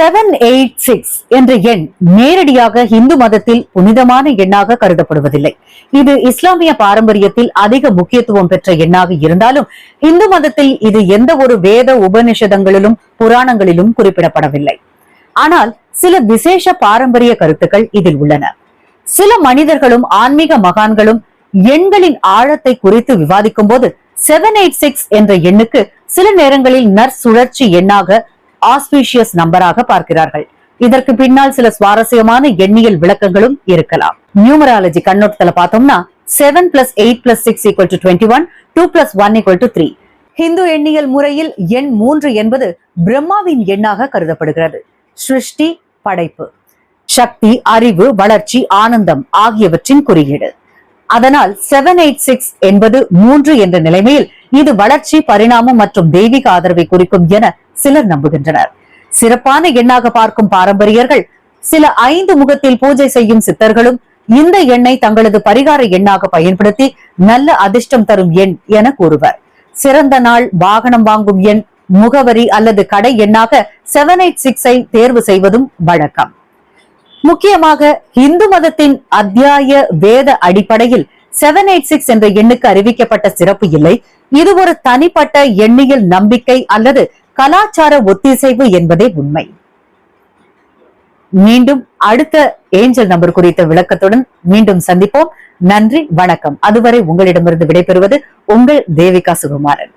Seven eight six என்ற எண் நேரடியாக இந்து மதத்தில் புனிதமான எண்ணாக கருதப்படுவதில்லை. இது இஸ்லாமிய பாரம்பரியத்தில் அதிக முக்கியத்துவம் பெற்ற எண்ணாக இருந்தாலும் இந்து மதத்தில் இது எந்த ஒரு வேத உபநிஷதங்களிலும் புராணங்களிலும் குறிப்பிடப்படவில்லை. ஆனால் சில விசேஷ பாரம்பரிய கருத்துக்கள் இதில் உள்ளன. சில மனிதர்களும் ஆன்மீக மகான்களும் எண்களின் ஆழத்தை குறித்து விவாதிக்கும் போது செவன் எயிட் சிக்ஸ் என்ற எண்ணுக்கு சில நேரங்களில் நற்சுழற்சி எண்ணாக ஆஸ்பீஷியஸ் நம்பராக பார்க்கிறார்கள். இதற்கு பின்னால் சில சுவாரஸ்யமான எண்ணியல் விளக்கங்களும் இருக்கலாம். நியூமராலஜி கண்ணோட்டத்துல பார்த்தோம்னா seven plus eight plus six equal to twenty one two plus one equal to three Hindu எண்ணியல் முறையில் எண் மூன்று என்பது பிரம்மாவின் எண்ணாக கருதப்படுகிறது. சிருஷ்டி படைப்பு. சக்தி அறிவு வளர்ச்சி ஆனந்தம் ஆகியவற்றின் குறியீடு. அதனால் செவன் எயிட் சிக்ஸ் என்பது மூன்று என்ற நிலைமையில் இது வளர்ச்சி பரிணாமம் மற்றும் தெய்வீக ஆதரவை குறிக்கும் என சிலர் நம்புகின்றனர். சிறப்பான எண்ணாக பார்க்கும் பாரம்பரியர்கள் சில ஐந்து முகத்தில் பூஜை செய்யும் சித்தர்களும் இந்த எண்ணை தங்களது பரிகார எண்ணாக பயன்படுத்தி நல்ல அதிர்ஷ்டம் தரும் எண் என கூறுவர். சிறந்த நாள் வாகனம் வாங்கும் எண் முகவரி அல்லது கடை எண்ணாக செவன் எயிட் சிக்ஸை தேர்வு செய்வதும் வழக்கம். முக்கியமாக இந்து மதத்தின் அத்தியாய வேத அடிப்படையில் செவன் எயிட் சிக்ஸ் என்ற எண்ணுக்கு அறிவிக்கப்பட்ட சிறப்பு இல்லை. இது ஒரு தனிப்பட்ட எண்ணியல் நம்பிக்கை அல்லது கலாச்சார ஒத்திசைவு என்பதே உண்மை. மீண்டும் அடுத்த ஏஞ்சல் நம்பர் குறித்த விளக்கத்துடன் மீண்டும் சந்திப்போம். நன்றி வணக்கம். அதுவரை உங்களிடமிருந்து விடைபெறுவது உங்கள் தேவிகா சுகுமாரன்.